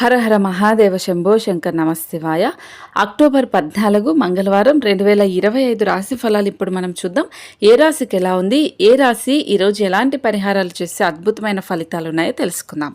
హర హర మహాదేవ శంభో శంకర్ నమశివాయ. అక్టోబర్ పద్నాలుగు మంగళవారం రెండు వేల ఇరవై ఐదు రాశి ఫలాలు ఇప్పుడు మనం చూద్దాం. ఏ రాశికి ఎలా ఉంది? ఏ రాశి? ఈరోజు ఎలాంటి పరిహారాలు చేస్తే అద్భుతమైన ఫలితాలు ఉన్నాయో తెలుసుకుందాం.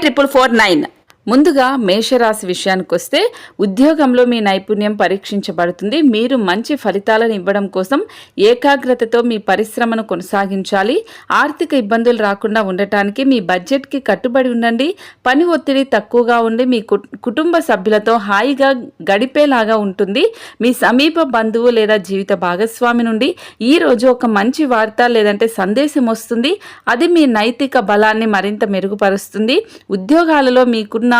triple four nine ముందుగా మేషరాశి విషయానికి వస్తే ఉద్యోగంలో మీ నైపుణ్యం పరీక్షించబడుతుంది. మీరు మంచి ఫలితాలను ఇవ్వడం కోసం ఏకాగ్రతతో మీ పరిశ్రమను కొనసాగించాలి. ఆర్థిక ఇబ్బందులు రాకుండా ఉండటానికి మీ బడ్జెట్కి కట్టుబడి ఉండండి. పని ఒత్తిడి తక్కువగా ఉండి మీ కు- కుటుంబ సభ్యులతో హాయిగా గడిపేలాగా ఉంటుంది. మీ సమీప బంధువు లేదా జీవిత భాగస్వామి నుండి ఈ రోజు ఒక మంచి వార్త లేదంటే సందేశం వస్తుంది. అది మీ నైతిక బలాన్ని మరింత మెరుగుపరుస్తుంది. ఉద్యోగాలలో మీకున్న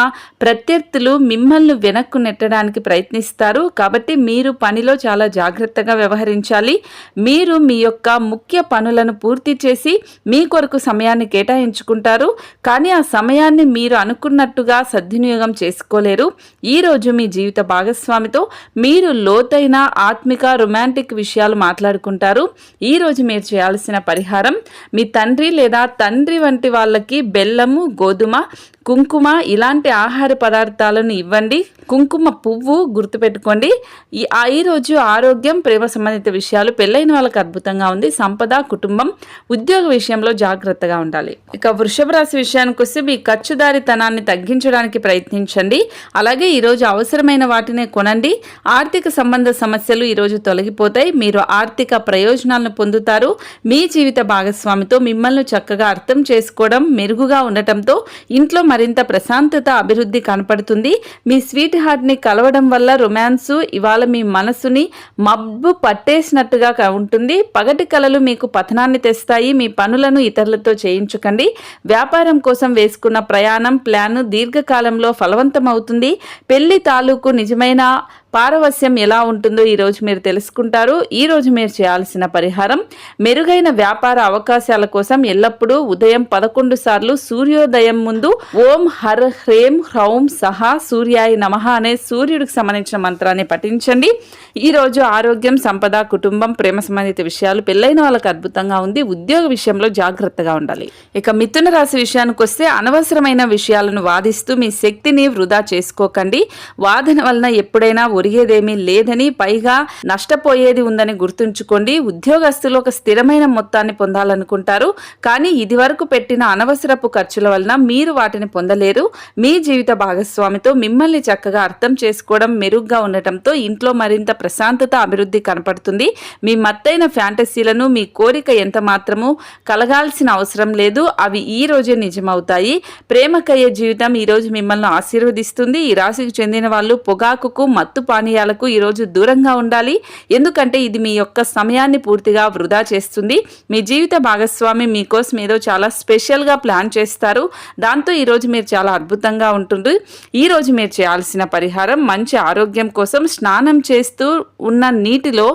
ప్రత్యర్థులు మిమ్మల్ని వెనక్కు నెట్టడానికి ప్రయత్నిస్తారు. కాబట్టి మీరు పనిలో చాలా జాగ్రత్తగా వ్యవహరించాలి. మీరు మీ యొక్క ముఖ్య పనులను పూర్తి చేసి మీ కొరకు సమయాన్ని కేటాయించుకుంటారు. కానీ ఆ సమయాన్ని మీరు అనుకున్నట్టుగా సద్వినియోగం చేసుకోలేరు. ఈ రోజు మీ జీవిత భాగస్వామితో మీరు లోతైన ఆత్మిక రొమాంటిక్ విషయాలు మాట్లాడుకుంటారు. ఈ రోజు మీరు చేయాల్సిన పరిహారం మీ తండ్రి లేదా తండ్రి వంటి వాళ్ళకి బెల్లము గోధుమ కుంకుమ ఇలాంటి ఆహార పదార్థాలను ఇవ్వండి. కుంకుమ పువ్వు గుర్తుపెట్టుకోండి. ఈ ఆ ఆరోగ్యం ప్రేమ సంబంధిత విషయాలు పెళ్ళైన వాళ్ళకి అద్భుతంగా ఉంది. సంపద కుటుంబం ఉద్యోగ విషయంలో జాగ్రత్తగా ఉండాలి. ఇక వృషభ రాశి విషయానికి వస్తే మీ ఖర్చుదారితనాన్ని తగ్గించడానికి ప్రయత్నించండి. అలాగే ఈరోజు అవసరమైన వాటినే కొనండి. ఆర్థిక సంబంధ సమస్యలు ఈరోజు తొలగిపోతాయి. మీరు ఆర్థిక ప్రయోజనాలను పొందుతారు. మీ జీవిత భాగస్వామితో మిమ్మల్ని చక్కగా అర్థం చేసుకోవడం మెరుగుగా ఉండటంతో ఇంట్లో మరింత ప్రశాంతత అభివృద్ధి కనపడుతుంది. మీ స్వీట్ హార్ట్ని కలవడం వల్ల రొమాన్స్ ఇవాళ మీ మనసుని మబ్బు పట్టేసినట్టుగా ఉంటుంది. పగటి కలలు మీకు పతనాన్ని తెస్తాయి. మీ పనులను ఇతరులతో చేయించకండి. వ్యాపారం కోసం వేసుకున్న ప్రయాణం ప్లాన్ దీర్ఘకాలంలో ఫలవంతమవుతుంది. పెళ్ళి తాలూకు నిజమైన పారవస్యం ఎలా ఉంటుందో ఈరోజు మీరు తెలుసుకుంటారు. ఈ రోజు మీరు చేయాల్సిన పరిహారం మెరుగైన వ్యాపార అవకాశాల కోసం ఎల్లప్పుడూ ఉదయం పదకొండు సార్లు సూర్యోదయం ముందు ఓం హర్ హ్రేం హ్రౌం సహా సూర్యాయ నమః అనే సూర్యుడికి సంబంధించిన మంత్రాన్ని పఠించండి. ఈ రోజు ఆరోగ్యం సంపద కుటుంబం ప్రేమ సంబంధిత విషయాలు పెళ్ళైన వాళ్ళకి అద్భుతంగా ఉంది. ఉద్యోగ విషయంలో జాగ్రత్తగా ఉండాలి. ఇక మిథున రాశి విషయానికి వస్తే అనవసరమైన విషయాలను వాదిస్తూ మీ శక్తిని వృధా చేసుకోకండి. వాదన వలన ఎప్పుడైనా ఒరిగేదేమీ లేదని పైగా నష్టపోయేది ఉందని గుర్తుంచుకోండి. ఉద్యోగస్తులు ఒక స్థిరమైన మొత్తాన్ని పొందాలనుకుంటారు. కానీ ఇదివరకు పెట్టిన అనవసరపు ఖర్చుల వలన మీరు వాటిని పొందలేరు. మీ జీవిత భాగస్వామితో మిమ్మల్ని చక్కగా అర్థం చేసుకోవడం మెరుగ్గా ఉండటంతో ఇంట్లో మరింత ప్రశాంతత అభివృద్ధి కనపడుతుంది. మీ మత్తైన ఫ్యాంటసీలను మీ కోరిక ఎంత మాత్రము కలగాల్సిన అవసరం లేదు. అవి ఈ రోజే నిజమవుతాయి. ప్రేమకయ్యే జీవితం ఈ రోజు మిమ్మల్ని ఆశీర్వదిస్తుంది. ఈ రాశికి చెందిన వాళ్ళు పొగాకుకు మత్తు పానీయాలకు ఈ రోజు దూరంగా ఉండాలి. ఎందుకంటే ఇది మీ యొక్క సమయాన్ని పూర్తిగా వృధా చేస్తుంది. మీ జీవిత భాగస్వామి మీకోసం ఏదో చాలా స్పెషల్గా ప్లాన్ చేస్తారు. దాంతో ఈరోజు మీరు చాలా అద్భుతంగా ఉంటుంది. ఈరోజు మీరు చేయాల్సిన పరిహారం మంచి ఆరోగ్యం కోసం స్నానం చేస్తూ ఉన్న నీటిలో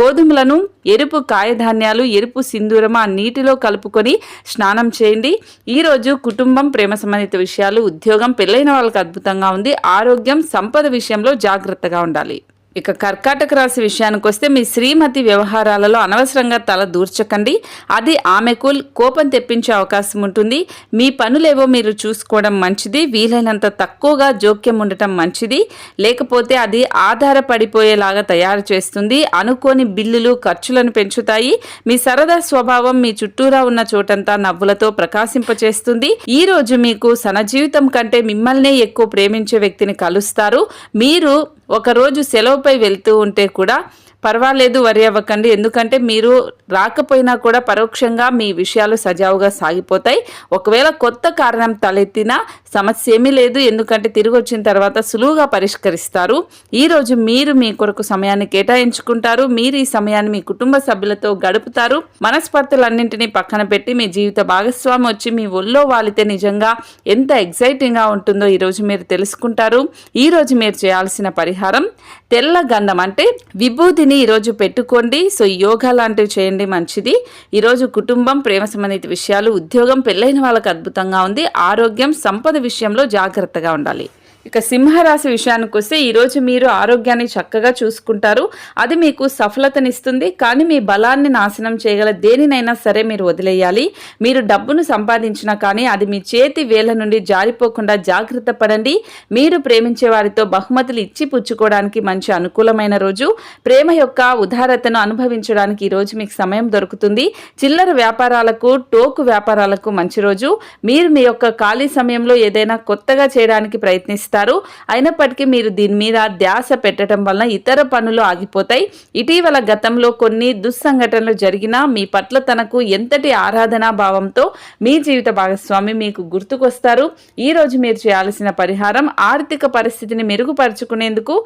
గోధుమలను ఎరుపు కాయధాన్యాలు ఎరుపు సింధూరమ ఆ నీటిలో కలుపుకొని స్నానం చేయండి. ఈ రోజు కుటుంబం ప్రేమ సంబంధిత విషయాలు ఉద్యోగం పెళ్ళైన వాళ్ళకి అద్భుతంగా ఉంది. ఆరోగ్యం సంపద విషయంలో జాగ్రత్తగా ఉండాలి. ఇక కర్కాటక రాశి విషయానికి వస్తే మీ శ్రీమతి వ్యవహారాలలో అనవసరంగా తల దూర్చకండి. అది ఆమెకు కోపం తెప్పించే అవకాశం ఉంటుంది. మీ పనులేవో మీరు చూసుకోవడం మంచిది. వీలైనంత తక్కువగా జోక్యం ఉండటం మంచిది. లేకపోతే అది ఆధారపడిపోయేలాగా తయారు చేస్తుంది. అనుకోని బిల్లులు ఖర్చులను పెంచుతాయి. మీ సరదా స్వభావం మీ చుట్టూరా ఉన్న చోటంతా నవ్వులతో ప్రకాశింపచేస్తుంది. ఈ రోజు మీకు సన జీవితం కంటే మిమ్మల్నే ఎక్కువ ప్రేమించే వ్యక్తిని కలుస్తారు. మీరు ఒక రోజు పై వెళ్తూ ఉంటే కూడా పర్వాలేదు వరి అవ్వకండి. ఎందుకంటే మీరు రాకపోయినా కూడా పరోక్షంగా మీ విషయాలు సజావుగా సాగిపోతాయి. ఒకవేళ కొత్త కారణం తలెత్తినా సమస్య ఏమీ లేదు. ఎందుకంటే తిరిగి వచ్చిన తర్వాత సులువుగా పరిష్కరిస్తారు. ఈరోజు మీరు మీ కొరకు సమయాన్ని కేటాయించుకుంటారు. మీరు ఈ సమయాన్ని మీ కుటుంబ సభ్యులతో గడుపుతారు. మనస్పర్ధలన్నింటినీ పక్కన పెట్టి మీ జీవిత భాగస్వామి వచ్చి మీ ఒళ్ళో వాలితే నిజంగా ఎంత ఎగ్జైటింగ్గా ఉంటుందో ఈ రోజు మీరు తెలుసుకుంటారు. ఈ రోజు మీరు చేయాల్సిన పరిహారం తెల్ల గంధం అంటే విభూతిని ఈరోజు పెట్టుకోండి. సో యోగా లాంటివి చేయండి మంచిది. ఈరోజు కుటుంబం ప్రేమ సంబంధిత విషయాలు ఉద్యోగం పెళ్ళైన వాళ్ళకి అద్భుతంగా ఉంది. ఆరోగ్యం సంపద విషయంలో జాగ్రత్తగా ఉండాలి. ఇక సింహరాశి విషయానికి వస్తే ఈరోజు మీరు ఆరోగ్యాన్ని చక్కగా చూసుకుంటారు. అది మీకు సఫలతనిస్తుంది. కానీ మీ బలాన్ని నాశనం చేయగల దేనినైనా సరే మీరు వదిలేయాలి. మీరు డబ్బును సంపాదించినా కానీ అది మీ చేతి వేల నుండి జారిపోకుండా జాగ్రత్త పడండి. మీరు ప్రేమించే వారితో బహుమతులు ఇచ్చి పుచ్చుకోవడానికి మంచి అనుకూలమైన రోజు. ప్రేమ యొక్క ఉదారతను అనుభవించడానికి ఈరోజు మీకు సమయం దొరుకుతుంది. చిల్లర వ్యాపారాలకు టోకు వ్యాపారాలకు మంచి రోజు. మీరు మీ యొక్క ఖాళీ సమయంలో ఏదైనా కొత్తగా చేయడానికి ప్రయత్నిస్తారు ఇస్తారు అయినప్పటికీ మీరు దీని మీద ధ్యాస పెట్టడం వలన ఇతర పనులు ఆగిపోతాయి. ఇటీవల గతంలో కొన్ని దుస్సంఘటనలు జరిగినా మీ పట్ల తనకు ఎంతటి ఆరాధనా భావంతో మీ జీవిత భాగస్వామి మీకు గుర్తుకొస్తారు. ఈ రోజు మీరు చేయాల్సిన పరిహారం ఆర్థిక పరిస్థితిని మెరుగుపరుచుకునేందుకు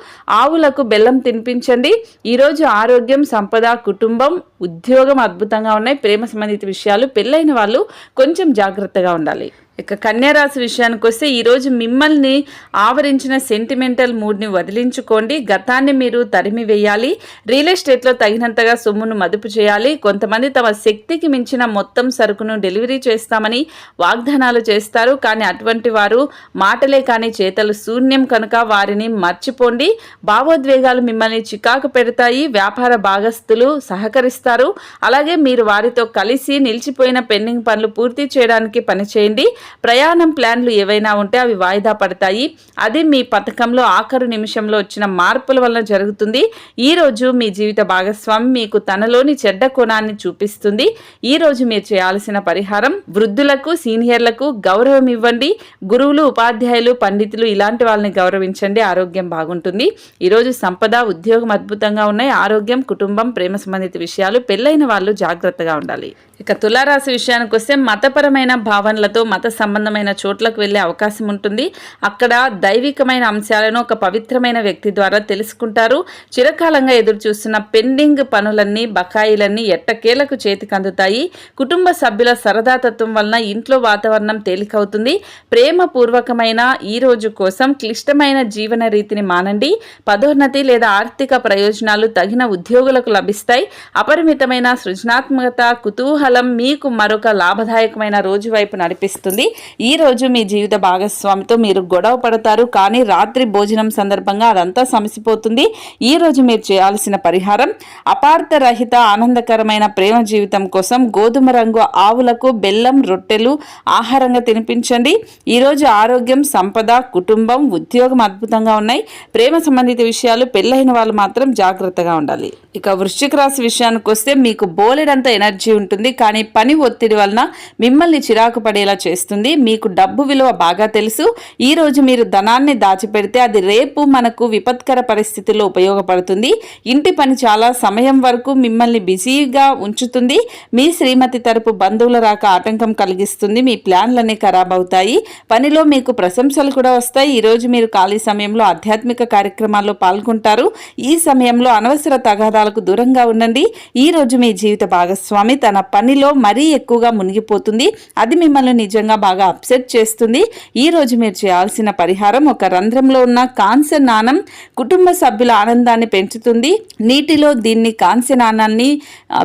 ఆవులకు బెల్లం తినిపించండి. ఈరోజు ఆరోగ్యం సంపద కుటుంబం ఉద్యోగం అద్భుతంగా ఉన్నాయి. ప్రేమ సంబంధిత విషయాలు పెళ్ళైన వాళ్ళు కొంచెం జాగ్రత్తగా ఉండాలి. ఇక కన్యారాశి విషయానికి వస్తే ఈరోజు మిమ్మల్ని ఆవరించిన సెంటిమెంటల్ మూడ్ని వదిలించుకోండి. గతాన్ని మీరు తరిమి వేయాలి. రియల్ ఎస్టేట్లో తగినంతగా సొమ్మును మదుపు చేయాలి. కొంతమంది తమ శక్తికి మించిన మొత్తం సరుకును డెలివరీ చేస్తామని వాగ్దానాలు చేస్తారు. కానీ అటువంటి వారు మాటలే కానీ చేతలు శూన్యం కనుక వారిని మర్చిపోండి. భావోద్వేగాలు మిమ్మల్ని చికాకు పెడతాయి. వ్యాపార భాగస్తులు సహకరిస్తారు. అలాగే మీరు వారితో కలిసి నిలిచిపోయిన పెండింగ్ పనులు పూర్తి చేయడానికి పనిచేయండి. ప్రయాణం ప్లాన్లు ఏవైనా ఉంటే అవి వాయిదా పడతాయి. అది మీ పథకంలో ఆఖరు నిమిషంలో వచ్చిన మార్పుల వలన జరుగుతుంది. ఈ రోజు మీ జీవిత భాగస్వామి మీకు తనలోని చెడ్డ కోణాన్ని చూపిస్తుంది. ఈ రోజు మీరు చేయాల్సిన పరిహారం వృద్ధులకు సీనియర్లకు గౌరవం ఇవ్వండి. గురువులు ఉపాధ్యాయులు పండితులు ఇలాంటి వాళ్ళని గౌరవించండి. ఆరోగ్యం బాగుంటుంది. ఈరోజు సంపద ఉద్యోగం అద్భుతంగా ఉన్నాయి. ఆరోగ్యం కుటుంబం ప్రేమ సంబంధిత విషయాలు పెళ్ళైన వాళ్ళు జాగ్రత్తగా ఉండాలి. ఇక తులారాశి విషయానికి వస్తే మతపరమైన భావనలతో మత సంబంధమైన చోట్లకు వెళ్ళే అవకాశం ఉంటుంది. అక్కడ దైవికమైన అంశాలను ఒక పవిత్రమైన వ్యక్తి ద్వారా తెలుసుకుంటారు. చిరకాలంగా ఎదురు చూస్తున్న పెండింగ్ పనులన్నీ బకాయిలన్నీ ఎట్టకేలకు చేతికి అందుతాయి. కుటుంబ సభ్యుల సరదాతత్వం వలన ఇంట్లో వాతావరణం తేలికవుతుంది. ప్రేమపూర్వకమైన ఈ రోజు కోసం క్లిష్టమైన జీవన రీతిని మానండి. పదోన్నతి లేదా ఆర్థిక ప్రయోజనాలు తగిన ఉద్యోగులకు లభిస్తాయి. అపరిమితమైన సృజనాత్మకత కుతూహలం మీకు మరొక లాభదాయకమైన రోజు వైపు నడిపిస్తుంది. ఈ రోజు మీ జీవిత భాగస్వామితో మీరు గొడవ పడతారు కానీ రాత్రి భోజనం సందర్భంగా అదంతా సమసిపోతుంది. ఈ రోజు మీరు చేయాల్సిన పరిహారం అపార్థరహిత ఆనందకరమైన ప్రేమ జీవితం కోసం గోధుమ రంగు ఆవులకు బెల్లం రొట్టెలు ఆహారంగా తినిపించండి. ఈరోజు ఆరోగ్యం సంపద కుటుంబం ఉద్యోగం అద్భుతంగా ఉన్నాయి. ప్రేమ సంబంధిత విషయాలు పెళ్ళైన వాళ్ళు మాత్రం జాగ్రత్తగా ఉండాలి. ఇక వృశ్చిక రాశి విషయానికి వస్తే మీకు బోలెడంత ఎనర్జీ ఉంటుంది కానీ పని ఒత్తిడి వలన మిమ్మల్ని చిరాకు పడేలా చేస్తుంది. మీకు డబ్బు విలువ బాగా తెలుసు. ఈ రోజు మీరు ధనాన్ని దాచిపెడితే అది రేపు మనకు విపత్కర పరిస్థితుల్లో ఉపయోగపడుతుంది. ఇంటి పని చాలా సమయం వరకు మిమ్మల్ని బిజీగా ఉంచుతుంది. మీ శ్రీమతి తరపు బంధువుల రాక ఆటంకం కలిగిస్తుంది. మీ ప్లాన్లన్నీ ఖరాబ్ అవుతాయి. పనిలో మీకు ప్రశంసలు కూడా వస్తాయి. ఈ రోజు మీరు ఖాళీ సమయంలో ఆధ్యాత్మిక కార్యక్రమాల్లో పాల్గొంటారు. ఈ సమయంలో అనవసర తగాదాలకు దూరంగా ఉండండి. ఈ రోజు మీ జీవిత భాగస్వామి తన పనిలో మరీ ఎక్కువగా మునిగిపోతుంది. అది మిమ్మల్ని నిజంగా బాగా అప్సెట్ చేస్తుంది. ఈరోజు మీరు చేయాల్సిన పరిహారం ఒక రంధ్రంలో ఉన్న కాంస్య నాణం కుటుంబ సభ్యుల ఆనందాన్ని పెంచుతుంది. నీటిలో దీన్ని కాంస్య నాణాన్ని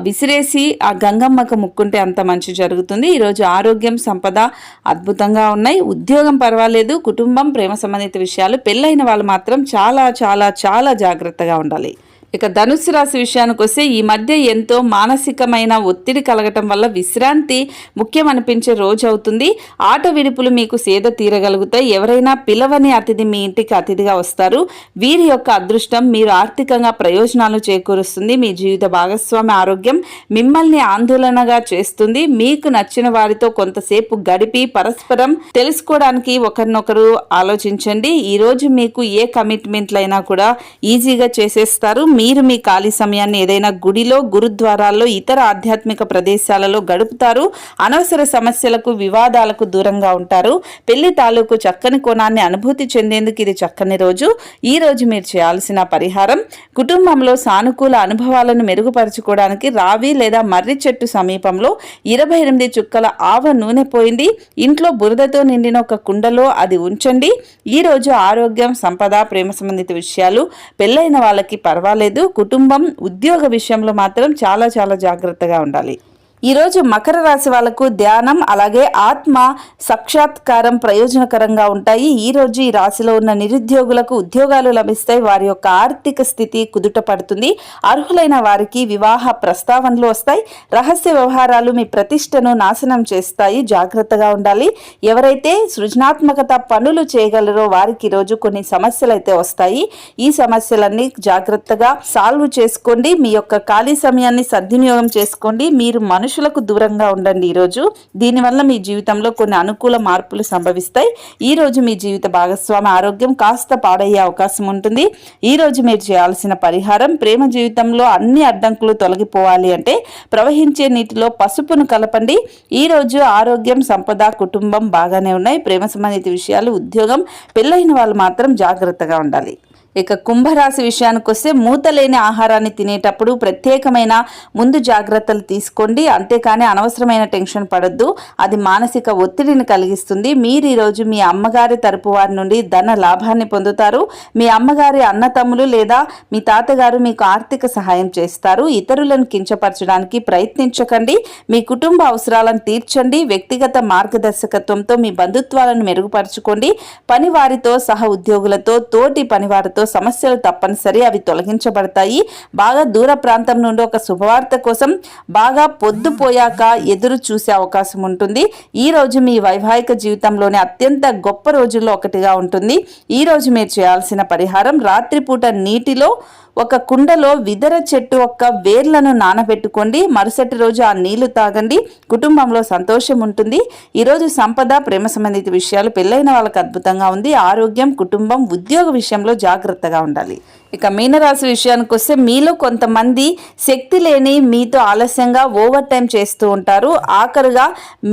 విసిరేసి ఆ గంగమ్మకు ముక్కుంటే అంత మంచి జరుగుతుంది. ఈరోజు ఆరోగ్యం సంపద అద్భుతంగా ఉన్నాయి. ఉద్యోగం పర్వాలేదు కుటుంబం ప్రేమ సంబంధిత విషయాలు పెళ్ళైన వాళ్ళు మాత్రం చాలా చాలా చాలా జాగ్రత్తగా ఉండాలి. ఇక ధనుసు రాశి విషయానికి వస్తే ఈ మధ్య ఎంతో మానసికమైన ఒత్తిడి కలగటం వల్ల విశ్రాంతి ముఖ్యం అనిపించే రోజు అవుతుంది. ఆట విడుపులు మీకు సేద తీరగలుగుతాయి. ఎవరైనా పిలవని అతిథి మీ ఇంటికి అతిథిగా వస్తారు. వీరి యొక్క అదృష్టం మీరు ఆర్థికంగా ప్రయోజనాలు చేకూరుస్తుంది. మీ జీవిత భాగస్వామి ఆరోగ్యం మిమ్మల్ని ఆందోళనగా చేస్తుంది. మీకు నచ్చిన వారితో కొంతసేపు గడిపి పరస్పరం తెలుసుకోవడానికి ఒకరినొకరు ఆలోచించండి. ఈరోజు మీకు ఏ కమిట్మెంట్లైనా కూడా ఈజీగా చేసేస్తారు. మీరు మీ ఖాళీ సమయాన్ని ఏదైనా గుడిలో గురుద్వారాల్లో ఇతర ఆధ్యాత్మిక ప్రదేశాలలో గడుపుతారు. అనవసర సమస్యలకు వివాదాలకు దూరంగా ఉంటారు. పెళ్ళి తాలూకు చక్కని కోణాన్ని అనుభూతి చెందేందుకు ఇది చక్కని రోజు. ఈ రోజు మీరు చేయాల్సిన పరిహారం కుటుంబంలో సానుకూల అనుభవాలను మెరుగుపరచుకోవడానికి రావి లేదా మర్రి చెట్టు సమీపంలో ఇరవై ఎనిమిది చుక్కల ఆవ నూనె పోయింది. ఇంట్లో బురదతో నిండిన ఒక కుండలో అది ఉంచండి. ఈ రోజు ఆరోగ్యం సంపద ప్రేమ సంబంధిత విషయాలు పెళ్ళైన వాళ్ళకి పర్వాలేదు. కుటుంబం ఉద్యోగ విషయంలో మాత్రం చాలా చాలా జాగ్రత్తగా ఉండాలి. ఈరోజు మకర రాశి వాళ్ళకు ధ్యానం అలాగే ఆత్మ సాక్షాత్కారం ప్రయోజనకరంగా ఉంటాయి. ఈ రోజు ఈ రాశిలో ఉన్న నిరుద్యోగులకు ఉద్యోగాలు లభిస్తాయి వారి యొక్క ఆర్థిక స్థితి కుదుట పడుతుంది. అర్హులైన వారికి వివాహ ప్రస్తావనలు వస్తాయి. రహస్య వ్యవహారాలు మీ ప్రతిష్టను నాశనం చేస్తాయి. జాగ్రత్తగా ఉండాలి. ఎవరైతే సృజనాత్మకత పనులు చేయగలరో వారికి ఈరోజు కొన్ని సమస్యలు అయితే వస్తాయి. ఈ సమస్యలన్నీ జాగ్రత్తగా సాల్వ్ చేసుకోండి. మీ యొక్క ఖాళీ సమయాన్ని సద్వినియోగం చేసుకోండి. మీరు మనుషు మనుషులకు దూరంగా ఉండండి ఈరోజు. దీనివల్ల మీ జీవితంలో కొన్ని అనుకూల మార్పులు సంభవిస్తాయి. ఈ రోజు మీ జీవిత భాగస్వామి ఆరోగ్యం కాస్త పాడయ్యే అవకాశం ఉంటుంది. ఈ రోజు మీరు చేయాల్సిన పరిహారం ప్రేమ జీవితంలో అన్ని అడ్డంకులు తొలగిపోవాలి అంటే ప్రవహించే నీటిలో పసుపును కలపండి. ఈ రోజు ఆరోగ్యం సంపద కుటుంబం బాగానే ఉన్నాయి. ప్రేమ సంబంధిత విషయాలు ఉద్యోగం పెళ్ళైన వాళ్ళు మాత్రం జాగ్రత్తగా ఉండాలి. ఇక కుంభరాశి విషయానికి వస్తే మూతలేని ఆహారాన్ని తినేటప్పుడు ప్రత్యేకమైన ముందు జాగ్రత్తలు తీసుకోండి. అంతేకాని అనవసరమైన టెన్షన్ పడద్దు. అది మానసిక ఒత్తిడిని కలిగిస్తుంది. మీరు ఈరోజు మీ అమ్మగారి తరపు వారి నుండి ధన లాభాన్ని పొందుతారు. మీ అమ్మగారి అన్నతమ్ములు లేదా మీ తాతగారు మీకు ఆర్థిక సహాయం చేస్తారు. ఇతరులను కించపరచడానికి ప్రయత్నించకండి. మీ కుటుంబ అవసరాలను తీర్చండి. వ్యక్తిగత మార్గదర్శకత్వంతో మీ బంధుత్వాలను మెరుగుపరచుకోండి. పని వారితో సహ ఉద్యోగులతో తోటి పనివారితో వారితో సమస్యలు తప్పనిసరి అవి తొలగించబడతాయి. బాగా దూర ప్రాంతం నుండి ఒక శుభవార్త కోసం బాగా పొద్దుపోయాక ఎదురు చూసే అవకాశం ఉంటుంది. ఈ రోజు మీ వైవాహిక జీవితంలోని అత్యంత గొప్ప రోజుల్లో ఒకటిగా ఉంటుంది. ఈ రోజు మీరు చేయాల్సిన పరిహారం రాత్రిపూట నీటిలో ఒక కుండలో విదర చెట్టు యొక్క వేర్లను నానబెట్టుకోండి. మరుసటి రోజు ఆ నీళ్ళు తాగండి. కుటుంబంలో సంతోషం ఉంటుంది. ఈరోజు సంపద ప్రేమ సంబంధిత విషయాలు పెళ్ళైన వాళ్ళకి అద్భుతంగా ఉంది. ఆరోగ్యం కుటుంబం ఉద్యోగ విషయంలో జాగ్రత్తగా ఉండాలి. ఇక మీనరాశి విషయానికి వస్తే మీలో కొంతమంది శక్తి లేని మీతో ఆలస్యంగా ఓవర్ టైం చేస్తూ ఉంటారు. ఆఖరుగా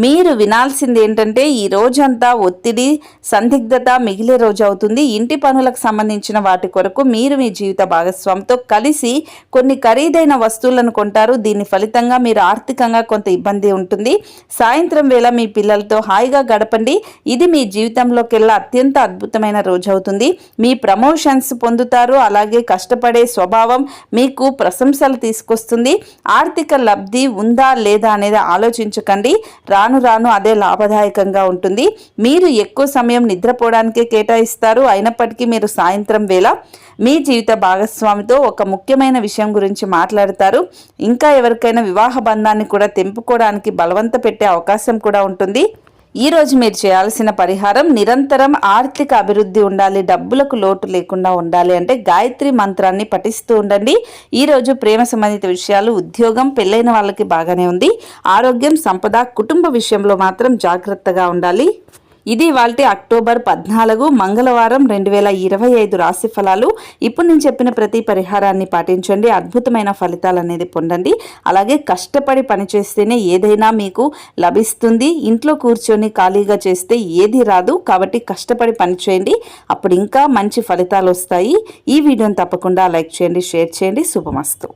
మీరు వినాల్సింది ఏంటంటే ఈ రోజంతా ఒత్తిడి సందిగ్ధత మిగిలే రోజు అవుతుంది. ఇంటి పనులకు సంబంధించిన వాటి కొరకు మీరు మీ జీవిత భాగస్వామితో కలిసి కొన్ని ఖరీదైన వస్తువులను కొంటారు. దీని ఫలితంగా మీరు ఆర్థికంగా కొంత ఇబ్బంది ఉంటుంది. సాయంత్రం వేళ మీ పిల్లలతో హాయిగా గడపండి. ఇది మీ జీవితంలోకెల్లా అత్యంత అద్భుతమైన రోజు అవుతుంది. మీ ప్రమోషన్స్ పొందుతారు. అలాగే అలాగే కష్టపడే స్వభావం మీకు ప్రశంసలు తీసుకొస్తుంది. ఆర్థిక లబ్ధి ఉందా లేదా అనేది ఆలోచించకండి. రాను రాను అదే లాభదాయకంగా ఉంటుంది. మీరు ఎక్కువ సమయం నిద్రపోవడానికే కేటాయిస్తారు. అయినప్పటికీ మీరు సాయంత్రం వేళ మీ జీవిత భాగస్వామితో ఒక ముఖ్యమైన విషయం గురించి మాట్లాడతారు. ఇంకా ఎవరికైనా వివాహ బంధాన్ని కూడా తెంపుకోవడానికి బలవంత పెట్టే అవకాశం కూడా ఉంటుంది. ఈరోజు మీరు చేయాల్సిన పరిహారం నిరంతరం ఆర్థిక అభివృద్ధి ఉండాలి డబ్బులకు లోటు లేకుండా ఉండాలి అంటే గాయత్రి మంత్రాన్ని పఠిస్తూ ఉండండి. ఈరోజు ప్రేమ సంబంధిత విషయాలు ఉద్యోగం పెళ్ళైన వాళ్ళకి బాగానే ఉంది. ఆరోగ్యం సంపద కుటుంబ విషయంలో మాత్రం జాగ్రత్తగా ఉండాలి. ఇది వాళ్ళ అక్టోబర్ పద్నాలుగు మంగళవారం రెండు వేల ఇరవై ఐదు రాశి ఫలాలు. ఇప్పుడు నేను చెప్పిన ప్రతి పరిహారాన్ని పాటించండి అద్భుతమైన ఫలితాలు అనేది పొందండి. అలాగే కష్టపడి పనిచేస్తేనే ఏదైనా మీకు లభిస్తుంది. ఇంట్లో కూర్చొని ఖాళీగా చేస్తే ఏది రాదు కాబట్టి కష్టపడి పనిచేయండి. అప్పుడు ఇంకా మంచి ఫలితాలు వస్తాయి. ఈ వీడియోని తప్పకుండా లైక్ చేయండి షేర్ చేయండి. శుభమస్తు.